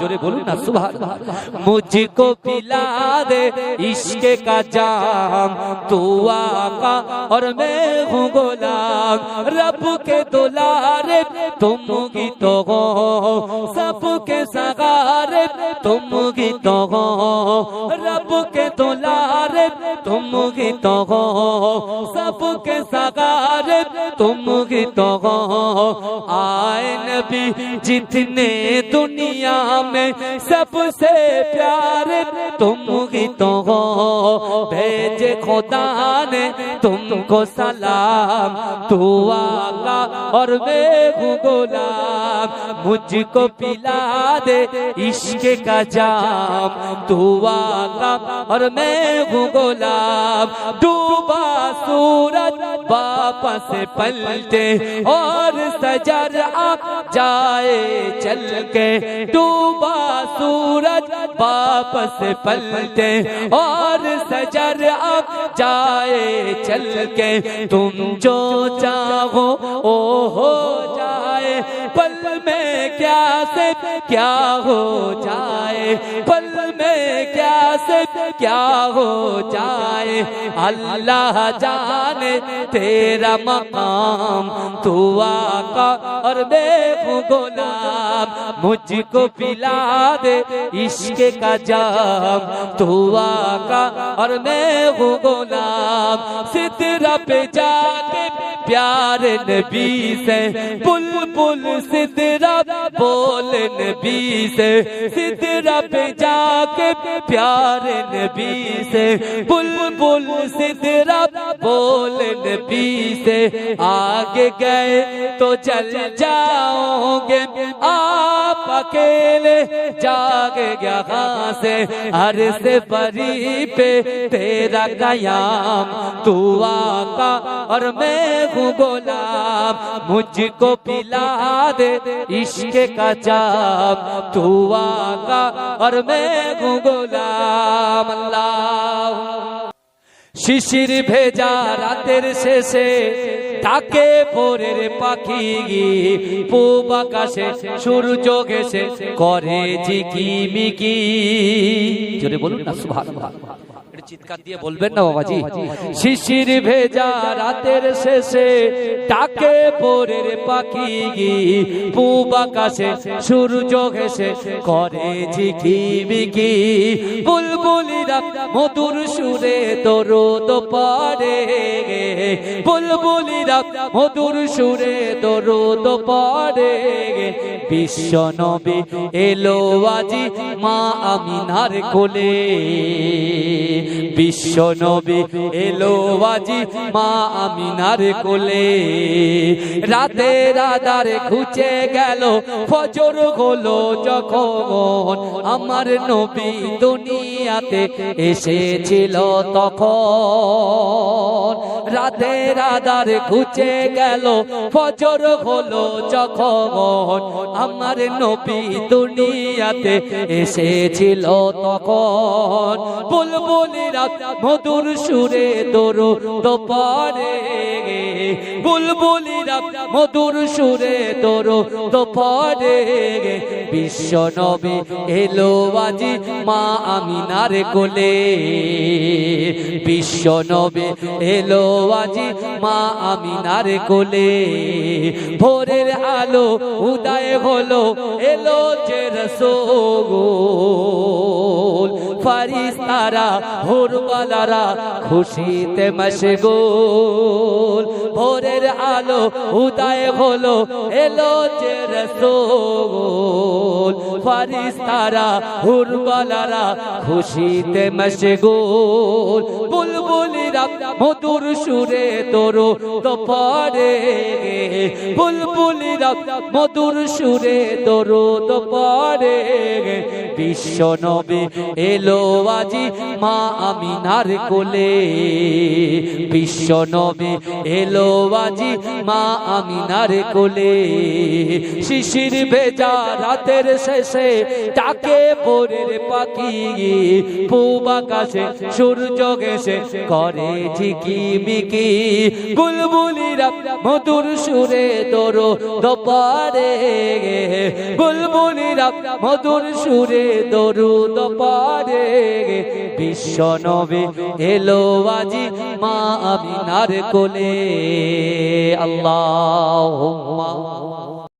جورے بولو نا سبحان اللہ مجھ کو پلا دے عشق کا جام تو آقا اور میں ہوں غلام رب کے دولارے تم کی تو ہو سب کے سغارے تم کی تو ہو رب کے دولارے تم کی تو ہو سب کے سغارے تم کی تو ہو نبی، جتنے دنیا میں سب سے پیار تم ہی تو ہو۔ بھیجے خدا نے تم کو سلام، تو آقا اور میں ہوں غلام۔ مجھ کو پلا دے عشق کا جام۔ تو آقا اور میں ہوں غلام۔ ڈوبا سورج واپس پلٹے اور سجر آپ جائے چل کے ڈوبا سورج واپس پلتے اور سجر اب جائے چل کے تم جو چاہو او ہو میں کیا سے کیا ہو جائے؟ پل میں کیا سے کیا ہو جائے؟ اللہ جانے تیرا مقام، تو آقا اور بے غلام، مجھ کو پلا دے عشق کا جام۔ تو آقا اور میں ہوں غلام، سترہ پہ جا کے پیار نبی سے، پل پل ست سدرا بول نبی سے، سدرا پہ جا کے پیار نبی سے بل بل سدرا بول نبی سے۔ آگے گئے تو چل جاؤں گے۔ آپ اکیلے جاگے گیا ہاں سے؟ عرص پری پہ تیرا قیام تو آ आका और मैं हूँ गुलाम मुझको पिला दे इश्क का जाम तू आका और मैं हूँ गुलाम अल्लाह শিশির ভেজা রাতের শেষে তাকে ভোরের পাখি পূব আকাশে সূর্য ঘেসে করে ঝিকিমিকি জোরে বলুন না সুবহানাল্লাহ একটু চিৎকার দিয়ে বলবেন না বাবাজি? শিশির ভেজা রাতের শেষে তাকে ভোরের পাখি পূব আকাশে সূর্য ঘেসে করে ঝিকিমিকি বুলবুলিরা মধুর সুরে দরদ পড়ে বুলবুলিরা মধুর সুরে দরদ পড়ে বিশ্ব নবী এলো আজি মা আমিনার কোলে। বিশ্ব নবী এলো আজি মা আমিনার কোলে। রাতে রাদার খুঁজে গেল, ফজর হলো যখন। আমার নবী দুনিয়াতে এসেছিল তখন। রাতে রাদার খুঁজে গেল, ফজর হলো যখন। আমার নবী দুনিয়াতে এসেছিল তখন। বুলবুলিরা মধুর সুরে দরো দোপারে। বুলবুলিরা মধুর সুরে দরো দোপারে। বিশ্ব নবী এলো আজি মা আমিনার কোলে বিশ্ব নবে এলো আজি মা আমিনার কোলে ভোরের আলো উদয় হলো, এলো যে রসোল ফারিস্তারা হুরবালারা খুশিতে মশগুল। ভোরের আলো উদয় হলো, এলো যে রসোল ফারিস্তারা হুরবালারা খুশিতে মশগুল। মধুর সুরে তোরো পড়ে বুলবুলিরা মধুর সুরে তোরো পড়ে বিশ্ব নবী এলো আজি মা আমিনার কোলে। বিশ্ব নবী এলো আজি মা আমিনার কোলে। শিশির ভেজা রাতের শেষে তাকে ভোরের পাখি। পূব আকাশে সূর্য গেছে করে করে ঝিকিমিকি বুলবুলিরা মধুর সুরে দরো দপারে। বুলবুলিরা মধুর সুরে দরু দপারে। বিশ্ব নবে এলো আজি মা আমিনার কোলে। আল্লাহ